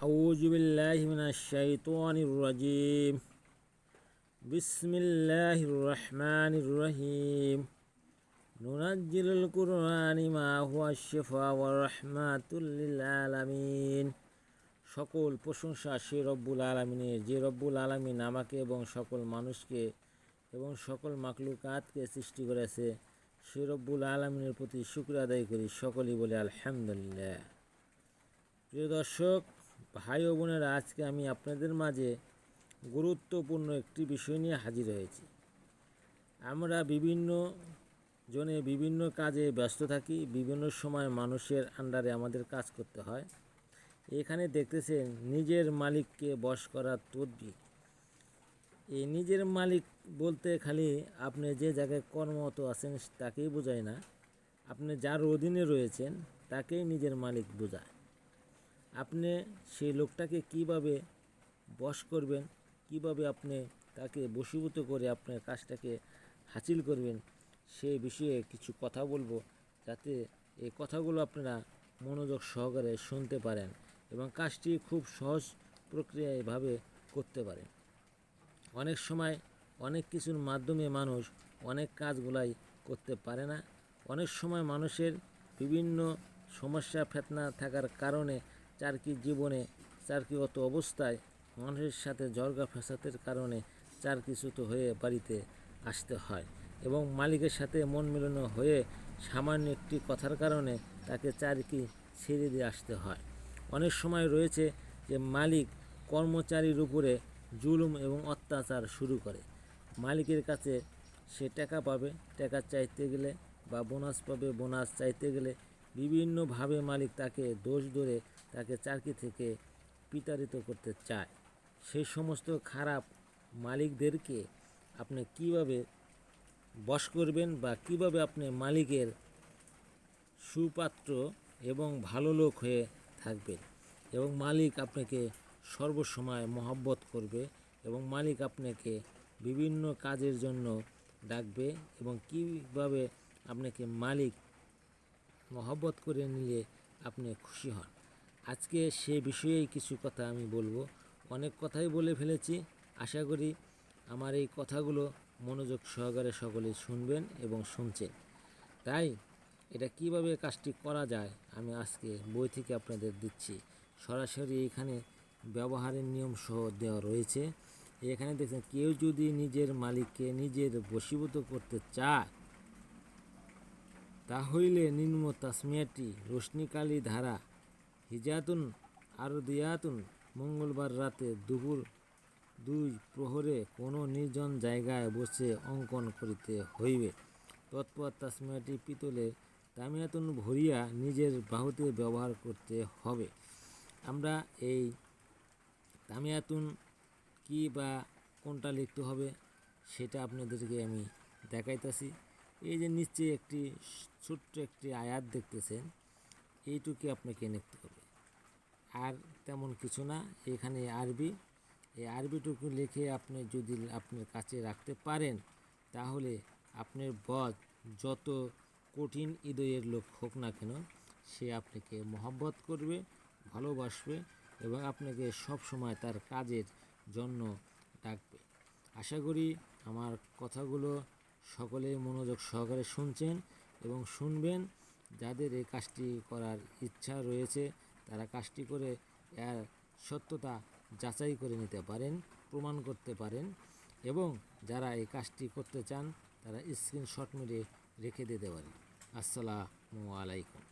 أعوذ بالله من الشيطان الرجيم بسم الله الرحمن الرحيم ننزل القرآن ما هو الشفاء ورحمة للعالمين সকল প্রশংসা সে রব্বুল আলমিনের যে রব্বুল আলমিন আমাকে এবং সকল মানুষকে এবং সকল মাকলুকাতকে সৃষ্টি করেছে সে রব্বুল আলমিনের প্রতি শুক্র আদায় করি সকলেই বলে আলহামদুলিল্লাহ প্রিয় দর্শক ভাই ও বোনেরা, আজকে আমি আপনাদের মাঝে গুরুত্বপূর্ণ একটি বিষয় নিয়ে হাজির হয়েছি। আমরা বিভিন্ন জনে বিভিন্ন কাজে ব্যস্ত থাকি, বিভিন্ন সময় মানুষের আন্ডারে আমাদের কাজ করতে হয়। এখানে দেখতেছেন নিজের মালিককে বশ করার তদবির। এই নিজের মালিক বলতে খালি আপনি যে জায়গায় কর্মরত আছেন, তাকেই বোঝায় না। আপনি যার অধীনে রয়েছেন, তাকেই নিজের মালিক বোঝায়। আপনি সেই লোকটাকে কীভাবে বশ করবেন, কীভাবে আপনি তাকে বশীভূত করে আপনার কাজটাকে হাসিল করবেন সেই বিষয়ে কিছু কথা বলব যাতে এই কথাগুলো আপনারা মনোযোগ সহকারে শুনতে পারেন এবং কাজটি খুব সহজ প্রক্রিয়াভাবে করতে পারেন। অনেক সময় অনেক কিছুর মাধ্যমে মানুষ অনেক কাজগুলাই করতে পারে না। অনেক সময় মানুষের বিভিন্ন সমস্যা, ফেতনা থাকার কারণে চারকি জীবনে চারকিগত অবস্থায়? মানুষের সাথে জর্গা ফ্যাসাতের কারণে চার কিছুত হয়ে বাড়িতে আসতে হয় এবং মালিকের সাথে মন মিলনো হয়ে সামান্য একটি কথার কারণে তাকে চারকি ছেড়ে দিয়ে আসতে হয়। অনেক সময় রয়েছে যে মালিক কর্মচারীর উপরে জুলুম এবং অত্যাচার শুরু করে। মালিকের কাছে সে টাকা পাবে, টাকা চাইতে গেলে বা বোনাস পাবে, বোনাস চাইতে গেলে বিভিন্নভাবে মালিক তাকে দোষ ধরে তাকে চাকরি থেকে বিতাড়িত করতে চায়। সেই সমস্ত খারাপ মালিকদেরকে আপনি কীভাবে বশ করবেন বা কীভাবে আপনি মালিকের সুপাত্র এবং ভালো লোক হয়ে থাকবেন এবং মালিক আপনাকে সর্বসময় মহব্বত করবে এবং মালিক আপনাকে বিভিন্ন কাজের জন্য ডাকবে এবং কীভাবে আপনাকে মালিক মহব্বত করে নিলে আপনি খুশি হন। আজকে সে বিষয়েই কিছু কথা আমি বলব। অনেক কথাই বলে ফেলেছি। আশা করি আমার এই কথাগুলো মনোযোগ সহকারে সকলে শুনবেন এবং শুনছেন। তাই এটা কীভাবে কাজটি করা যায় আমি আজকে বই থেকে আপনাদের দিচ্ছি। সরাসরি এখানে ব্যবহারের নিয়ম সহ দেওয়া রয়েছে। এখানে দেখছেন, কেউ যদি নিজের মালিককে নিজের বশীভূত করতে চায় তাহলে নিম্ন তাসমিয়াটি রশ্মিকালী ধারা, হিজাতুন আর দিয়াতুন মঙ্গলবার রাতে দুপুর দুই প্রহরে কোনো নির্জন জায়গায় বসে অঙ্কন করিতে হইবে। তৎপর তাসমিয়াটি পিতলে তামিয়াতুন ভরিয়া নিজের বাহুতে ব্যবহার করতে হবে। আমরা এই তামিয়াতুন কি বা কোনটা লিখতে হবে সেটা আপনাদেরকে আমি দেখাইতেছি। এই যে নিচে একটি ছোট্ট একটি আয়াত দেখতেছেন, এইটুকু আপনাকে লিখতে হবে। আর তেমন কিছু না, এখানে আরবি, এই আরবিটুকু লিখে আপনি যদি আপনার কাছে রাখতে পারেন, তাহলে আপনার বধ যত কঠিন হৃদয়ের লোক হোক না কেন, সে আপনাকে মহব্বত করবে, ভালোবাসবে এবং আপনাকে সব সময় তার কাজের জন্য ডাকবে। আশা করি আমার কথাগুলো সকলে মনোযোগ সহকারে শুনছেন এবং শুনবেন। যাদের এই কাজটি করার ইচ্ছা রয়েছে, তারা কাজটি করে এর সত্যতা যাচাই করে নিতে পারেন, প্রমাণ করতে পারেন এবং যারা এই কাজটি করতে চান, তারা স্ক্রিনশট মেরে রেখে দিতে পারেন। আসসালামু আলাইকুম।